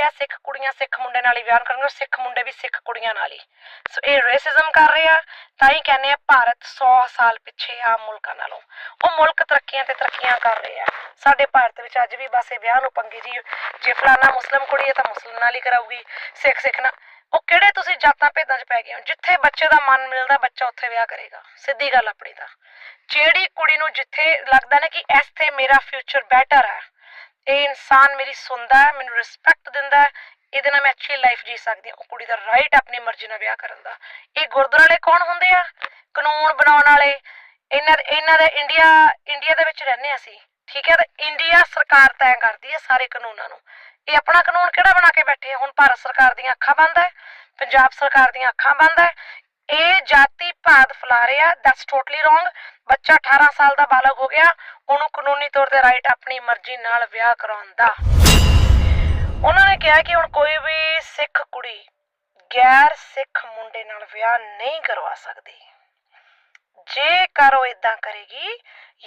ਕਿਹਾ, ਸਿੱਖ ਕੁੜੀਆਂ ਸਿੱਖ ਮੁੰਡੇ ਨਾਲ ਹੀ ਵਿਆਹ ਕਰਨਗੇ ਸਿੱਖ ਮੁੰਡੇ ਵੀ ਸਿੱਖ ਕੁੜੀਆਂ ਨਾਲ ਹੀ। ਸੋ ਇਹ ਰੇਸਿਜ਼ਮ ਕਰ ਰਹੇ ਆ ਤਾਂ ਹੀ ਕਹਿੰਦੇ ਆ, ਭਾਰਤ 100 ਸਾਲ ਪਿੱਛੇ ਆ ਮੁਲਕਾਂ ਨਾਲੋਂ। ਉਹ ਮੁਲਕ ਤਰੱਕੀਆਂ ਤੇ ਤਰੱਕੀਆਂ ਕਰ ਰਹੇ ਆ। ਸਾਡੇ ਭਾਰਤ ਵਿੱਚ ਅੱਜ ਵੀ ਬਸ ਇਹ ਵਿਆਹ ਨੂੰ ਪੰਗੇ ਜੀ, ਜੇ ਫਲਾਣਾ ਮੁਸਲਮ ਕੁੜੀ ਹੈ ਤਾਂ ਮੁਸਲਮ ਨਾਲ ਹੀ ਕਰਾਊਗੀ, ਸਿੱਖ ਸਿੱਖ ਨਾਲ ਉਹ ਕਿਹੜੇ ਤੁਸੀਂ ਜਾਤਾਂ ਭੇਦਾਂ 'ਚ ਪੈ ਗਏ ਹੋ? ਜਿੱਥੇ ਬੱਚੇ ਦਾ ਮਨ ਮਿਲਦਾ, ਬੱਚਾ ਉੱਥੇ ਵਿਆਹ ਕਰੇਗਾ। ਸਿੱਧੀ ਗੱਲ ਆਪਣੀ ਤਾਂ। ਜਿਹੜੀ ਕੁੜੀ ਨੂੰ ਜਿੱਥੇ ਲੱਗਦਾ ਨਾ ਕਿ ਇੱਥੇ ਮੇਰਾ ਫਿਊਚਰ ਬੈਟਰ ਹੈ ਇਹ ਇਨਸਾਨ ਮੇਰੀ ਸੁਣਦਾ ਹੈ, ਮੈਨੂੰ ਰਿਸਪੈਕਟ ਦਿੰਦਾ ਹੈ, ਇਹਦੇ ਨਾਲ ਮੈਂ ਅੱਛੀ ਲਾਈਫ ਜੀ ਸਕਦੀ ਹਾਂ। ਉਹ ਕੁੜੀ ਦਾ ਰਾਈਟ ਆਪਣੀ ਮਰਜ਼ੀ ਨਾਲ ਵਿਆਹ ਕਰਨ ਦਾ। ਇਹ ਗੁਰਦੁਆਰੇ ਕੌਣ ਹੁੰਦੇ ਆ? ਕਾਨੂੰਨ ਬਣਾਉਣ ਵਾਲੇ। ਇਹਨਾਂ ਇਹਨਾਂ ਦਾ ਇੰਡੀਆ ਇੰਡੀਆ ਦੇ ਵਿੱਚ ਰਹਿੰਦੇ ਹਾਂ ਅਸੀਂ। ਠੀਕ ਹੈ, ਤੇ ਇੰਡੀਆ ਸਰਕਾਰ ਤੈਅ ਕਰਦੀ ਹੈ ਸਾਰੇ ਕਾਨੂੰਨਾਂ ਨੂੰ। ਇਹ ਆਪਣਾ ਕਾਨੂੰਨ ਕਿਹੜਾ ਬਣਾ ਕੇ ਬੈਠੇ ਆ? ਹੁਣ ਭਾਰਤ ਸਰਕਾਰ ਦੀਆਂ ਅੱਖਾਂ ਬੰਦ ਹੈ, ਪੰਜਾਬ ਸਰਕਾਰ ਦੀਆਂ ਅੱਖਾਂ ਬੰਦ ਹੈ। ਇਹ ਜਾਤੀ ਭਾਦ ਫੈਲਾ ਰਿਹਾ ਦੈਟਸ ਟੋਟਲੀ ਰੋਂਗ ਬੱਚਾ 18 ਸਾਲ ਦਾ ਬਾਲਗ ਹੋ ਗਿਆ, ਉਹਨੂੰ ਕਾਨੂੰਨੀ ਤੌਰ ਤੇ ਰਾਈਟ ਆਪਣੀ ਮਰਜ਼ੀ ਨਾਲ ਵਿਆਹ ਕਰਾਉਣ ਦਾ। ਉਹਨਾਂ ਨੇ ਕਿਹਾ ਕਿ ਹੁਣ ਕੋਈ ਵੀ ਸਿੱਖ ਕੁੜੀ ਗੈਰ ਸਿੱਖ ਮੁੰਡੇ ਨਾਲ ਵਿਆਹ ਨਹੀਂ ਕਰਵਾ ਸਕਦੀ। ਜੇਕਰ ਉਹ ਇਦਾਂ ਕਰੇਗੀ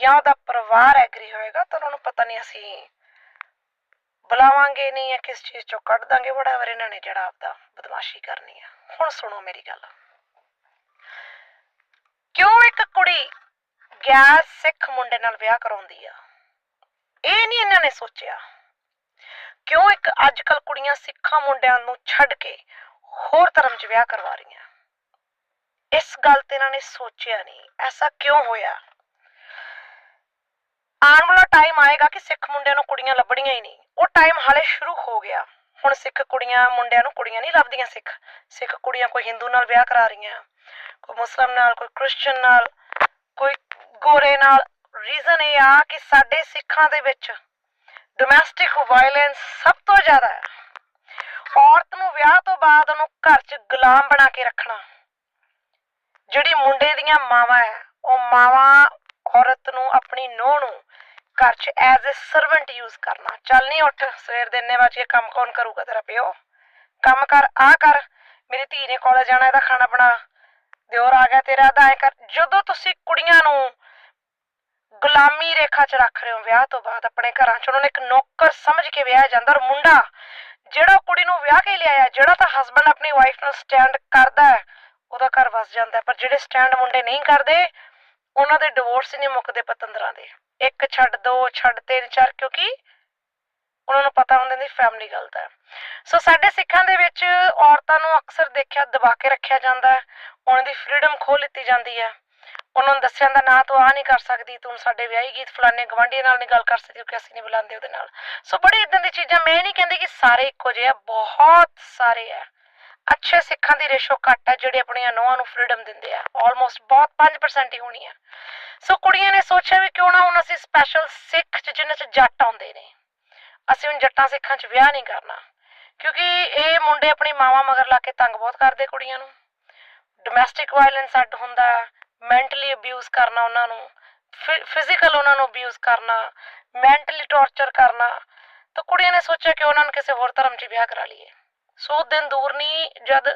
ਜਾਂ ਉਹਦਾ ਪਰਿਵਾਰ ਐਗਰੀ ਹੋਏਗਾ, ਤਾਂ ਉਹਨਾਂ ਨੂੰ ਪਤਾ ਨਹੀਂ ਅਸੀਂ ਬੁਲਾਵਾਂਗੇ ਨਹੀਂ ਜਾਂ ਕਿਸ ਚੀਜ਼ ਚੋਂ ਕੱਢ ਦਾਂਗੇ ਬੜਾ ਵਾਰ ਇਹਨਾਂ ਨੇ ਜਿਹੜਾ ਆਪਦਾ ਬਦਮਾਸ਼ੀ ਕਰਨੀ ਆ। ਹੁਣ ਸੁਣੋ ਮੇਰੀ ਗੱਲ। ਇੱਕ ਕੁੜੀ ਗੈਰ ਸਿੱਖ ਮੁੰਡੇ ਨਾਲ ਵਿਆਹ ਕਰਾਉਂਦੀ ਆ। ਇਹ ਨਹੀਂ ਇਹਨਾਂ ਨੇ ਸੋਚਿਆ। ਕਿਉਂ ਇੱਕ ਅੱਜ ਕੱਲ ਕੁੜੀਆਂ ਸਿੱਖਾਂ ਮੁੰਡਿਆਂ ਨੂੰ ਛੱਡ ਕੇ ਹੋਰ ਧਰਮ 'ਚ ਵਿਆਹ ਕਰਵਾ ਰਹੀਆਂ? ਇਸ ਗੱਲ ਤੇ ਇਹਨਾਂ ਨੇ ਸੋਚਿਆ ਨਹੀਂ। ਐਸਾ ਕਿਉਂ ਹੋਇਆ? ਆਉਣ ਵਾਲਾ ਟਾਈਮ ਆਏਗਾ ਕਿ ਸਿੱਖ ਮੁੰਡਿਆਂ ਨੂੰ ਕੁੜੀਆਂ ਲੱਭਣੀਆਂ ਹੀ ਨਹੀਂ। ਉਹ ਟਾਈਮ ਹਾਲੇ ਸ਼ੁਰੂ ਹੋ ਗਿਆ। ਹੁਣ ਸਿੱਖ ਕੁੜੀਆਂ ਮੁੰਡਿਆਂ ਨੂੰ ਕੁੜੀਆਂ ਨਹੀਂ ਲੱਭਦੀਆਂ ਸਿੱਖ। ਸਿੱਖ ਕੁੜੀਆਂ ਕੋਈ ਹਿੰਦੂ ਨਾਲ ਵਿਆਹ ਕਰਾ ਰਹੀਆਂ, ਕੋਈ ਮੁਸਲਮ ਨਾਲ, ਕੋਈ ਕ੍ਰਿਸਚੀਅਨ ਨਾਲ, ਕੋਈ ਗੋਰੇ ਨਾਲ। ਰੀਜ਼ਨ ਇਹ ਆ ਕਿ ਸਾਡੇ ਸਿੱਖਾਂ ਦੇ ਵਿੱਚ ਡੋਮੈਸਟਿਕ ਵਾਇਲੈਂਸ ਸਭ ਤੋਂ ਜ਼ਿਆਦਾ ਹੈ। ਔਰਤ ਨੂੰ ਵਿਆਹ ਤੋਂ ਬਾਅਦ ਉਹਨੂੰ ਘਰ 'ਚ ਗੁਲਾਮ ਬਣਾ ਕੇ ਰੱਖਣਾ। ਜਿਹੜੀ ਮੁੰਡੇ ਦੀਆਂ ਮਾਵਾਂ ਹੈ, ਉਹ ਮਾਵਾਂ ਔਰਤ ਨੂੰ ਆਪਣੀ ਨੂੰਹ ਨੂੰ ਘਰ 'ਚ ਐਜ਼ ਅ ਸਰਵੈਂਟ ਯੂਜ਼ ਕਰਨਾ। ਚੱਲ ਨਹੀਂ ਉੱਠ, ਸਵੇਰ ਦੇ ਇੰਨੇ ਵਜੇ ਕੰਮ ਕੌਣ ਕਰੂਗਾ ਤੇਰਾ ਪਿਓ? ਕੰਮ ਕਰ, ਆ ਕਰ। ਮੇਰੀ ਧੀ ਨੇ ਕਾਲਜ ਜਾਣਾ, ਇਹਦਾ ਖਾਣਾ ਬਣਾ। ਦਿਓਰ ਆ ਗਿਆ ਤੇਰਾ ਦਾ ਐ ਕਰ। ਜਦੋਂ ਤੁਸੀਂ ਕੁੜੀਆਂ ਨੂੰ ਗੁਲਾਮੀ ਰੇਖਾ 'ਚ ਰੱਖ ਰਹੇ ਹੋ, ਵਿਆਹ ਤੋਂ ਬਾਅਦ ਆਪਣੇ ਘਰਾਂ 'ਚ, ਉਹਨਾਂ ਨੂੰ ਇੱਕ ਨੌਕਰ ਸਮਝ ਕੇ ਵਿਆਹ ਜਾਂਦਾ ਔਰ ਮੁੰਡਾ ਜਿਹੜਾ ਕੁੜੀ ਨੂੰ ਵਿਆਹ ਕੇ ਲਿਆਇਆ, ਜਿਹੜਾ ਤਾਂ ਹਸਬੰਡ ਆਪਣੀ ਵਾਈਫ ਨਾਲ ਸਟੈਂਡ ਕਰਦਾ ਹੈ, ਉਹਦਾ ਘਰ ਵਸ ਜਾਂਦਾ ਪਰ ਜਿਹੜੇ ਸਟੈਂਡ ਮੁੰਡੇ ਨਹੀਂ ਕਰਦੇ, ਉਹਨਾਂ ਦੇ ਡਿਵੋਰਸ ਹੀ ਨਹੀਂ ਮੁੱਕਦੇ ਪਤੰਦਰਾਂ ਦੇ। ਇੱਕ ਛੱਡ ਦੋ, ਛੱਡ ਤਿੰਨ, ਚਾਰ, ਕਿਉਂਕਿ ਉਹਨਾਂ ਨੂੰ ਪਤਾ ਹੁੰਦਾ ਦੀ ਫੈਮਿਲੀ ਗਲਤ ਹੈ ਸੋ ਸਾਡੇ ਸਿੱਖਾਂ ਦੇ ਵਿੱਚ ਔਰਤਾਂ ਨੂੰ ਅਕਸਰ ਦੇਖਿਆ, ਦਬਾ ਕੇ ਰੱਖਿਆ ਜਾਂਦਾ ਹੈ। ਉਹਨਾਂ ਦੀ ਫ੍ਰੀडम ਖੋਹ ਲਿੱਤੀ ਜਾਂਦੀ ਹੈ। ਉਹਨਾਂ ਨੂੰ ਦੱਸਿਆ ਜਾਂਦਾ ਨਾ ਤੂੰ ਆ ਨਹੀਂ ਕਰ ਸਕਦੀ, ਤੂੰ ਸਾਡੇ ਵਿਆਹੀ ਗੀਤ ਫਲਾਣੇ ਗਵਾਂਢੀ ਨਾਲ ਨਹੀਂ ਗੱਲ ਕਰ ਸਕਦੀ, ਕਿਉਂਕਿ ਅਸੀਂ ਨਹੀਂ ਬੁਲਾਉਂਦੇ ਉਹਦੇ ਨਾਲ। ਸੋ ਬੜੀ ਇਦਾਂ ਦੀ ਚੀਜ਼ਾਂ, ਮੈਂ ਨਹੀਂ ਕਹਿੰਦੀ ਕਿ ਸਾਰੇ ਇੱਕੋ ਜਿਹੇ ਆ, ਬਹੁਤ ਸਾਰੇ ਆ। ਅੱਛੇ ਸਿੱਖਾਂ ਦੀ ਰੇਸ਼ੋ ਘੱਟ ਹੈ, ਜਿਹੜੇ ਆਪਣੀਆਂ ਨੋਹਾਂ ਨੂੰ ਫ੍ਰੀडम ਦਿੰਦੇ ਆ। ਆਲਮੋਸਟ ਬਹੁਤ 5% ਹੀ ਹੋਣੀ ਆ। ਸੋ ਕੁੜੀਆਂ ਨੇ ਸੋਚਿਆ ਵੀ ਕਿਉਂ ਨਾ ਹੁਣ ਅਸੀਂ ਸਪੈਸ਼ਲ ਸਿੱਖ ਚ, ਜਿਨ੍ਹਾਂ ਚ ਜੱਟ ਆਉਂਦੇ ਨੇ। ਅਸੀਂ ਹੁਣ ਜੱਟਾਂ ਸਿੱਖਾਂ ਚ ਵਿਆਹ ਨਹੀਂ ਕਰਨਾ। ਕਿਉਂਕਿ ਇਹ ਮੁੰਡੇ ਆਪਣੀ ਮਾਵਾਂ ਮਗਰ ਲਾ ਕੇ ਤੰਗ ਬਹੁਤ ਕਰਦੇ ਕੁੜੀਆਂ ਨੂੰ। ਡੋਮੈਸਟਿਕ ਵਾਇਲੈਂਸ ਅੱਡ ਹੁੰਦਾ ਮੈਂਟਲੀ ਅਬਿਊਜ਼ ਕਰਨਾ ਉਹਨਾਂ ਨੂੰ ਫਿਜ਼ੀਕਲ ਉਹਨਾਂ ਨੂੰ ਅਬਿਊਜ਼ ਕਰਨਾ ਮੈਂਟਲੀ ਟੌਰਚਰ ਕਰਨਾ। ਤਾਂ ਕੁੜੀਆਂ ਨੇ ਸੋਚਿਆ ਕਿ ਉਹਨਾਂ ਨੂੰ ਕਿਸੇ ਹੋਰ ਧਰਮ 'ਚ ਵਿਆਹ ਕਰਾ ਲਈਏ। ਸੋ ਦਿਨ ਦੂਰ ਨਹੀਂ ਜਦ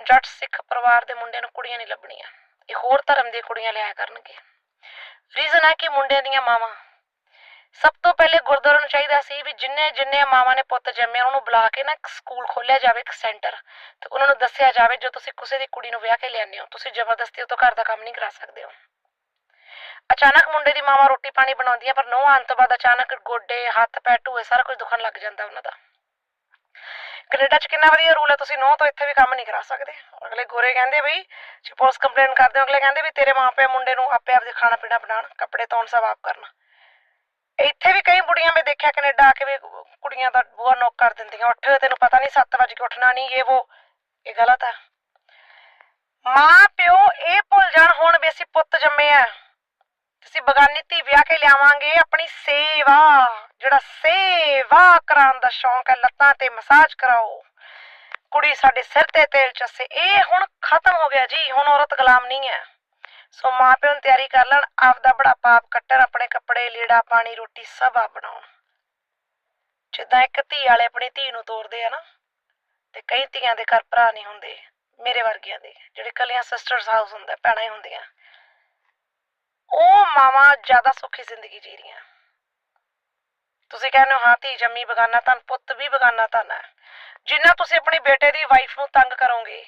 ਜੱਟ ਸਿੱਖ ਪਰਿਵਾਰ ਦੇ ਮੁੰਡਿਆਂ ਨੂੰ ਕੁੜੀਆਂ ਨਹੀਂ ਲੱਭਣੀਆਂ, ਇਹ ਹੋਰ ਧਰਮ ਦੀਆਂ ਕੁੜੀਆਂ ਲਿਆਇਆ ਕਰਨਗੇ। ਰੀਜ਼ਨ ਹੈ ਕਿ ਮੁੰਡਿਆਂ ਦੀਆਂ ਮਾਵਾਂ, ਸਭ ਤੋਂ ਪਹਿਲੇ ਗੁਰਦੁਆਰੇ ਨੂੰ ਚਾਹੀਦਾ ਸੀ ਵੀ ਜਿੰਨੇ ਜਿੰਨੇ ਮਾਵਾਂ ਨੇ ਪੁੱਤ ਜੰਮਿਆ, ਉਹਨੂੰ ਬੁਲਾ ਕੇ ਨਾ ਇੱਕ ਸਕੂਲ ਖੋਲਿਆ ਜਾਵੇ, ਇੱਕ ਸੈਂਟਰ, ਤੇ ਉਹਨਾਂ ਨੂੰ ਦੱਸਿਆ ਜਾਵੇ ਜੋ ਤੁਸੀਂ ਕਿਸੇ ਦੀ ਕੁੜੀ ਨੂੰ ਵਿਆਹ ਕੇ ਲਿਆਉਂਦੇ ਹੋ, ਤੁਸੀਂ ਜ਼ਬਰਦਸਤੀ ਉਹ ਤੋਂ ਘਰ ਦਾ ਕੰਮ ਨਹੀਂ ਕਰਾ ਸਕਦੇ ਹੋ। ਅਚਾਨਕ ਮੁੰਡੇ ਦੀ ਮਾਵਾਂ ਰੋਟੀ ਪਾਣੀ ਬਣਾਉਂਦੀਆਂ, ਪਰ ਨੌਂ ਆਉਣ ਤੋਂ ਬਾਅਦ ਅਚਾਨਕ ਗੋਡੇ, ਹੱਥ, ਪੈਰ ਢੂਏ ਸਾਰਾ ਕੁਝ ਦੁਖਣ ਲੱਗ ਜਾਂਦਾ ਉਹਨਾਂ ਦਾ। ਕੈਨੇਡਾ 'ਚ ਕਿੰਨਾ ਵਧੀਆ ਰੂਲ ਹੈ ਤੁਸੀਂ ਨੌ ਤੋਂ ਇੱਥੇ ਵੀ ਕੰਮ ਨਹੀਂ ਕਰਾ ਸਕਦੇ। ਅਗਲੇ ਗੋਰੇ ਕਹਿੰਦੇ ਵੀ, ਜੇ ਪੁਲਿਸ ਕੰਪਲੇਨ ਕਰਦੇ ਹੋ, ਅਗਲੇ ਕਹਿੰਦੇ ਵੀ ਤੇਰੇ ਮਾਪੇ ਮੁੰਡੇ ਨੂੰ ਆਪੇ ਆਪਦੇ ਖਾਣਾ ਪੀਣਾ ਬਣਾਉਣ, ਕੱਪੜੇ ਧੋਣ, ਸਭ ਆਪ ਕਰਨਾ। ਇੱਥੇ ਵੀ ਕਈ ਬੁੜੀਆਂ ਮੈਂ ਦੇਖਿਆ ਕੈਨੇਡਾ ਆ ਕੇ ਵੀ ਕੁੜੀਆਂ ਦਾ ਬੂਹਾ ਨੋਕ ਕਰ ਦਿੰਦੀਆਂ। ਉੱਠ ਤੈਨੂੰ ਪਤਾ ਨਹੀਂ 7 ਵਜੇ ਕੇ ਉੱਠਣਾ ਨਹੀਂ ਇਹ ਉਹ ਇਹ ਗਲਤ ਹੈ ਮਾਂ ਪਿਓ ਇਹ ਭੁੱਲ ਜਾਣ, ਹੁਣ ਵੀ ਅਸੀਂ ਪੁੱਤ ਜੰਮੇ ਆ। ਅਸੀਂ ਬਗਾਨੀ ਧੀ ਵਿਆਹ ਕੇ ਲਿਆਵਾਂਗੇ, ਆਪਣੀ ਸੇਵਾ। ਜਿਹੜਾ ਸੇਵਾ ਕਰਾਉਣ ਦਾ ਸ਼ੌਂਕ ਹੈ, ਲੱਤਾਂ ਤੇ ਮਸਾਜ ਕਰਾਓ। ਕੁੜੀ ਸਾਡੇ ਸਿਰ ਤੇ ਤੇਲ ਚੱਸੇ। ਇਹ ਹੁਣ ਖਤਮ ਹੋ ਗਿਆ ਜੀ, ਹੁਣ ਔਰਤ ਗੁਲਾਮ ਨਹੀਂ ਹੈ। ਸੋ ਮਾਪਿਆਂ ਨੂੰ ਤਿਆਰੀ ਕਰ ਲੈਣ, ਆਪਦਾ ਬੁਢਾਪਾ ਆਪ ਕੱਟਣ, ਆਪਣੇ ਕੱਪੜੇ, ਲੀੜਾ, ਪਾਣੀ, ਰੋਟੀ ਸਭ ਆਪ ਬਣਾਉਣ। ਜਿੱਦਾਂ ਇੱਕ ਧੀ ਵਾਲੇ ਆਪਣੀ ਧੀ ਨੂੰ ਤੋਰਦੇ ਆ ਨਾ, ਤੇ ਕਈ ਧੀਆਂ ਦੇ ਘਰ ਭਰਾ ਨਹੀਂ ਹੁੰਦੇ, ਮੇਰੇ ਵਰਗਿਆਂ ਦੇ, ਜਿਹੜੇ ਕੱਲੀਆਂ ਸਿਸਟਰਸ ਹਾਊਸ ਹੁੰਦਾ, ਭੈਣਾਂ ਹੀ ਹੁੰਦੀਆਂ। ਉਹ ਮਾਵਾਂ ਜ਼ਿਆਦਾ ਸੁਖੀ ਜ਼ਿੰਦਗੀ ਜੀ ਰਹੀਆਂ। ਤੁਸੀਂ ਕਹਿੰਦੇ ਹੋ, ਹਾਂ ਧੀ ਜੰਮੀ ਬਗਾਨਾ ਧਨ, ਪੁੱਤ ਵੀ ਬਗਾਨਾ ਧਨ ਹੈ। ਜਿੰਨਾ ਤੁਸੀਂ ਆਪਣੀ ਬੇਟੇ ਦੀ ਵਾਈਫ ਨੂੰ ਤੰਗ ਕਰੋਗੇ,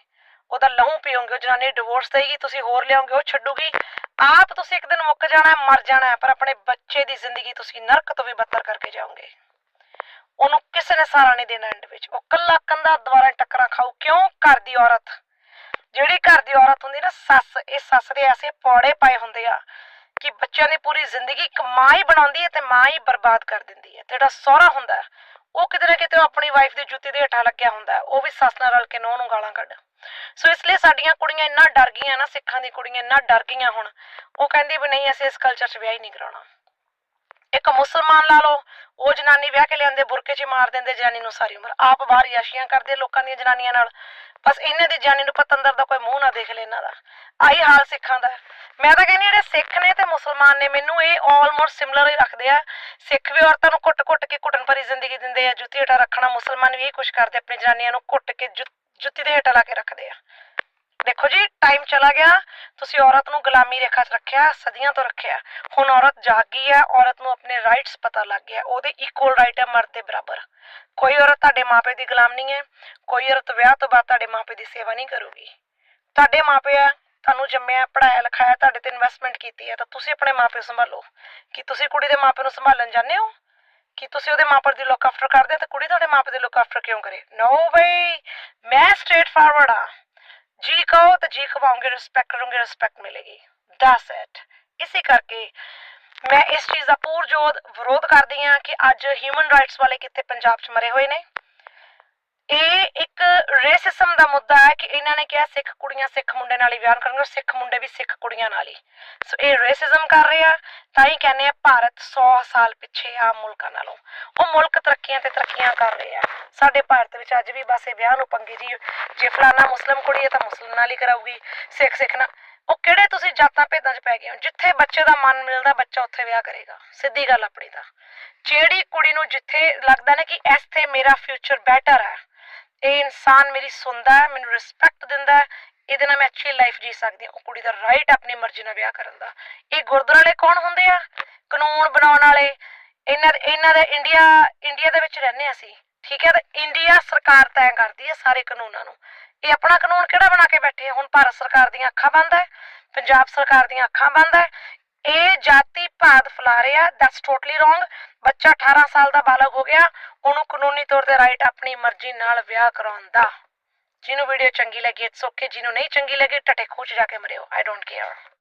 ਉਹਦਾ ਲਹੂ ਪੀਓਗੇ, ਉਹ ਜਨਾਨੀ ਡਿਵੋਰਸ ਦੇਗੀ, ਤੁਸੀਂ ਹੋਰ ਲਿਆਓਗੇ, ਉਹ ਛੱਡੂਗੀ। ਆਪ ਤੁਸੀਂ ਇੱਕ ਦਿਨ ਮੁੱਕ ਜਾਣਾ ਮਰ ਜਾਣਾ ਪਰ ਆਪਣੇ ਬੱਚੇ ਦੀ ਜ਼ਿੰਦਗੀ ਤੁਸੀਂ ਨਰਕ ਤੋਂ ਵੀ ਬੱਤਰ ਕਰਕੇ ਜਾਓਗੇ। ਉਹਨੂੰ ਕਿਸੇ ਨੇ ਸਹਾਰਾ ਨਹੀਂ ਦੇਣਾ ਐਂਡ ਵਿੱਚ। ਉਹ ਕੱਲਾ ਕੰਦਾ ਦੁਆਰਾ ਟੱਕਰਾਂ ਖਾਊ, ਕਿਉਂ? ਘਰ ਦੀ ਔਰਤ। ਜਿਹੜੀ ਘਰ ਦੀ ਔਰਤ ਹੁੰਦੀ ਨਾ, ਸੱਸ, ਇਹ ਸੱਸ ਦੇ ਐਸੇ ਪੌੜੇ ਪਾਏ ਹੁੰਦੇ ਆ ਕਿ ਬੱਚਿਆਂ ਦੀ ਪੂਰੀ ਜ਼ਿੰਦਗੀ ਇੱਕ ਮਾਂ ਹੀ ਬਣਾਉਂਦੀ ਹੈ ਤੇ ਮਾਂ ਹੀ ਬਰਬਾਦ ਕਰ ਦਿੰਦੀ ਹੈ। ਤੇ ਜਿਹੜਾ ਸਹੁਰਾ ਹੁੰਦਾ ਹੈ, ਉਹ ਕਿਤੇ ਨਾ ਕਿਤੇ ਆਪਣੀ ਵਾਈਫ ਦੀ ਜੁੱਤੀ ਦੇ ਹੇਠਾਂ ਲੱਗਿਆ ਹੁੰਦਾ ਹੈ, ਉਹ ਵੀ ਸੱਸ ਨਾਲ ਰਲ ਕੇ ਨੂੰਹ ਨੂੰ ਗਾਲਾਂ ਕੱਢ। ਸੋ ਇਸ ਲਈ ਸਾਡੀਆਂ ਕੁੜੀਆਂ ਇੰਨਾ ਡਰ ਗਈਆਂ ਨਾ ਸਿੱਖਾਂ ਦੀ ਕੁੜੀਆਂ ਇੰਨਾ ਡਰ ਗਈਆਂ ਹੁਣ। ਉਹ ਕਹਿੰਦੀ ਵੀ ਨਹੀਂ ਅਸੀਂ ਇਸ ਕਲਚਰ 'ਚ ਵਿਆਹ ਹੀ ਨਹੀਂ ਕਰਾਉਣਾ। ਇੱਕ ਮੁਸਲਮਾਨ ਲਾ ਲਓ, ਉਹ ਜਨਾਨੀ ਵਿਆਹ ਕੇ ਲਿਆਂਦੇ ਬੁਰਕੇ 'ਚ ਮਾਰ ਦਿੰਦੇ ਜਨਾਨੀ ਨੂੰ ਸਾਰੀ ਉਮਰ। ਆਪ ਬਾਹਰ ਯਾਸ਼ੀਆਂ ਕਰਦੇ ਲੋਕਾਂ ਦੀਆਂ ਜਨਾਨੀਆਂ ਨਾਲ। ਬਸ ਇਹਨਾਂ ਦੀ ਜਨਾਨੀ ਨੂੰ ਪਤੰਦਰ ਦਾ ਕੋਈ ਮੂੰਹ ਨਾ ਦੇਖ ਲੈ ਇਹਨਾਂ ਦਾ। ਆਹੀ ਹਾਲ ਸਿੱਖਾਂ ਦਾ। ਮੈਂ ਤਾਂ ਕਹਿੰਦੀ ਜਿਹੜੇ ਸਿੱਖ ਨੇ ਤੇ ਮੁਸਲਮਾਨ ਨੇ, ਮੈਨੂੰ ਇਹ ਆਲਮੋਸਟ ਸਿਮਿਲਰ ਹੀ ਰੱਖਦੇ ਆ। ਸਿੱਖ ਵੀ ਔਰਤਾਂ ਨੂੰ ਕੁੱਟ-ਕੁੱਟ ਕੇ ਕੁੱਟਣ ਭਰੀ ਜ਼ਿੰਦਗੀ ਦਿੰਦੇ ਆ। ਜੁੱਤੀ ਹੇਠਾਂ ਰੱਖਣਾ ਮੁਸਲਮਾਨ ਵੀ ਇਹ ਕੁਛ ਕਰਦੇ ਆਪਣੀ ਜਨਾਨੀਆਂ ਨੂੰ ਕੁੱਟ ਕੇ ਜੁੱਤੀ ਦੇ ਹੇਠਾਂ ਲਾ ਕੇ ਰੱਖਦੇ ਆ। ਦੇਖੋ ਜੀ ਟਾਈਮ ਚਲਾ ਗਿਆ। ਤੁਸੀਂ ਔਰਤ ਨੂੰ ਗੁਲਾਮੀ ਰੇਖਾ 'ਚ ਰੱਖਿਆ, ਸਦੀਆਂ ਤੋਂ ਰੱਖਿਆ। ਹੁਣ ਔਰਤ ਜਾਗ ਗਈ ਹੈ, ਔਰਤ ਨੂੰ ਆਪਣੇ ਰਾਈਟਸ ਪਤਾ ਲੱਗ ਗਿਆ। ਉਹਦੇ ਇਕੁਅਲ ਰਾਈਟ ਹੈ, ਮਰਦ ਦੇ ਬਰਾਬਰ। ਕੋਈ ਔਰਤ ਤੁਹਾਡੇ ਮਾਪੇ ਦੀ ਗੁਲਾਮ ਨਹੀਂ ਹੈ। ਕੋਈ ਔਰਤ ਵਿਆਹ ਤੋਂ ਬਾਅਦ ਤੁਹਾਡੇ ਮਾਪੇ ਦੀ ਸੇਵਾ ਨਹੀਂ ਕਰੂਗੀ। ਤੁਹਾਡੇ ਮਾਪੇ ਆ ਤੁਹਾਨੂੰ ਜੰਮਿਆ ਪੜਾਇਆ ਲਿਖਾਇਆ, ਤੁਹਾਡੇ ਤੇ ਇਨਵੈਸਟਮੈਂਟ ਕੀਤੀ ਹੈ, ਤਾਂ ਤੁਸੀਂ ਆਪਣੇ ਮਾਪੇ ਸੰਭਾਲੋ। ਕਿ ਤੁਸੀਂ ਕੁੜੀ ਦੇ ਮਾਪੇ ਨੂੰ ਸੰਭਾਲਣ ਜਾਂਦੇ ਹੋ? ਕਿ ਤੁਸੀਂ ਉਹਦੇ ਮਾਪੇ ਦੀ ਲੁੱਕ ਆਫਟਰ ਕਰਦੇ ਹੋ? ਤਾਂ ਕੁੜੀ ਤੁਹਾਡੇ ਮਾਪੇ ਦੀ ਲੁੱਕ ਆਫਟਰ ਕਿਉਂ ਕਰੇ? ਨੋ ਬਈ ਮੈਂ ਸਟ੍ਰੇਟ ਫਾਰਵਰਡ ਆ ਜੀ ਕਹੋ ਤਾਂ ਜੀ ਖਵਾਉਂਗੇ ਰਿਸਪੈਕਟ ਕਰੋਗੇ ਰਿਸਪੈਕਟ ਮਿਲੇਗੀ। ਦੈਟਸ ਇਟ ਇਸੇ ਕਰਕੇ ਮੈਂ ਇਸ ਚੀਜ਼ ਦਾ ਪੂਰਜੋਤ ਵਿਰੋਧ ਕਰਦੀ ਹਾਂ ਕਿ ਅੱਜ ਹਿਊਮਨ ਰਾਈਟਸ ਵਾਲੇ ਕਿੱਥੇ ਪੰਜਾਬ 'ਚ ਮਰੇ ਹੋਏ ਨੇ। ਇਹ ਇੱਕ ਰੇਸਿਜ਼ਮ ਦਾ ਮੁੱਦਾ ਹੈ ਕਿ ਇਹਨਾਂ ਨੇ ਕਿਹਾ ਸਿੱਖ ਕੁੜੀਆਂ ਸਿੱਖ ਮੁੰਡੇ ਨਾਲ ਹੀ ਵਿਆਹ ਕਰਨਗੇ, ਸਿੱਖ ਮੁੰਡੇ ਵੀ ਸਿੱਖ ਕੁੜੀਆਂ ਨਾਲ ਹੀ। ਸੋ ਇਹ ਰੇਸਿਜ਼ਮ ਕਰ ਰਹੇ ਆ। ਤਾਂ ਹੀ ਕਹਿੰਦੇ ਆ, ਭਾਰਤ 100 ਸਾਲ ਪਿੱਛੇ ਆ ਮੁਲਕਾਂ ਨਾਲੋਂ। ਉਹ ਮੁਲਕ ਤਰੱਕੀਆਂ ਤੇ ਤਰੱਕੀਆਂ ਕਰ ਰਹੇ ਆ। ਸਾਡੇ ਭਾਰਤ ਵਿੱਚ ਅੱਜ ਵੀ ਬਸ ਇਹ ਵਿਆਹ ਨੂੰ ਪੰਗੇ ਜੀ, ਜੇ ਫਲਾਣਾ ਮੁਸਲਮ ਕੁੜੀ ਹੈ ਤਾਂ ਮੁਸਲਮ ਨਾਲ ਹੀ ਕਰਾਊਗੀ। ਸਿੱਖ ਸਿੱਖ ਨਾਲ ਉਹ ਕਿਹੜੇ ਤੁਸੀਂ ਜਾਤਾਂ ਭੇਦਾਂ 'ਚ ਪੈ ਗਏ ਹੋ? ਜਿੱਥੇ ਬੱਚੇ ਦਾ ਮਨ ਮਿਲਦਾ, ਬੱਚਾ ਉੱਥੇ ਵਿਆਹ ਕਰੇਗਾ। ਸਿੱਧੀ ਗੱਲ ਆਪਣੀ ਤਾਂ। ਜਿਹੜੀ ਕੁੜੀ ਨੂੰ ਜਿੱਥੇ ਲੱਗਦਾ ਨਾ ਕਿ ਇੱਥੇ ਮੇਰਾ ਫਿਊਚਰ ਬੈਟਰ ਹੈ। ਇਹ ਇਨਸਾਨ ਮੇਰੀ ਸੁਣਦਾ ਹੈ, ਮੈਨੂੰ ਰਿਸਪੈਕਟ ਦਿੰਦਾ ਹੈ ਇਹਦੇ ਨਾਲ ਮੈਂ ਅੱਛੀ ਲਾਈਫ ਜੀ ਸਕਦੀ ਹਾਂ, ਉਹ ਕੁੜੀ ਦਾ ਰਾਈਟ ਆਪਣੀ ਮਰਜ਼ੀ ਨਾਲ ਵਿਆਹ ਕਰਨ ਦਾ। ਇਹ ਗੁਰਦੁਆਰੇ ਵਾਲੇ ਕੌਣ ਹੁੰਦੇ ਆ? ਕਾਨੂੰਨ ਬਣਾਉਣ ਵਾਲੇ। ਇਹਨਾਂ ਇਹਨਾਂ ਦਾ ਇੰਡੀਆ ਇੰਡੀਆ ਦੇ ਵਿੱਚ ਰਹਿੰਦੇ ਅਸੀਂ, ਠੀਕ ਹੈ? ਤੇ ਇੰਡੀਆ ਸਰਕਾਰ ਤੈਅ ਕਰਦੀ ਹੈ ਸਾਰੇ ਕਾਨੂੰਨਾਂ ਨੂੰ। ਇਹ ਆਪਣਾ ਕਾਨੂੰਨ ਕਿਹੜਾ ਬਣਾ ਕੇ ਬੈਠੇ ਹੁਣ ਭਾਰਤ ਸਰਕਾਰ ਦੀਆਂ ਅੱਖਾਂ ਬੰਦ ਹੈ, ਪੰਜਾਬ ਸਰਕਾਰ ਦੀਆਂ ਅੱਖਾਂ ਬੰਦ ਹੈ। ਇਹ ਜਾਤੀ ਭਾਦ ਫੈਲਾ ਰਿਹਾ ਦੈਟਸ ਟੋਟਲੀ ਰੋਂਗ ਬੱਚਾ 18 ਸਾਲ ਦਾ ਬਾਲਗ ਹੋ ਗਿਆ, ਉਹਨੂੰ ਕਾਨੂੰਨੀ ਤੌਰ ਤੇ ਰਾਈਟ ਆਪਣੀ ਮਰਜ਼ੀ ਨਾਲ ਵਿਆਹ ਕਰਾਉਣ ਦਾ। ਜਿਹਨੂੰ ਵੀਡੀਓ ਚੰਗੀ ਲੱਗੀ ਇਟਸ ਓਕੇ ਜਿਹਨੂੰ ਨਹੀਂ ਚੰਗੀ ਲੱਗੀ ਟਟੇ ਖੂਚ ਜਾ ਕੇ ਮਰਿਓ ਆਈ ਡੋਂਟ ਕੇਅਰ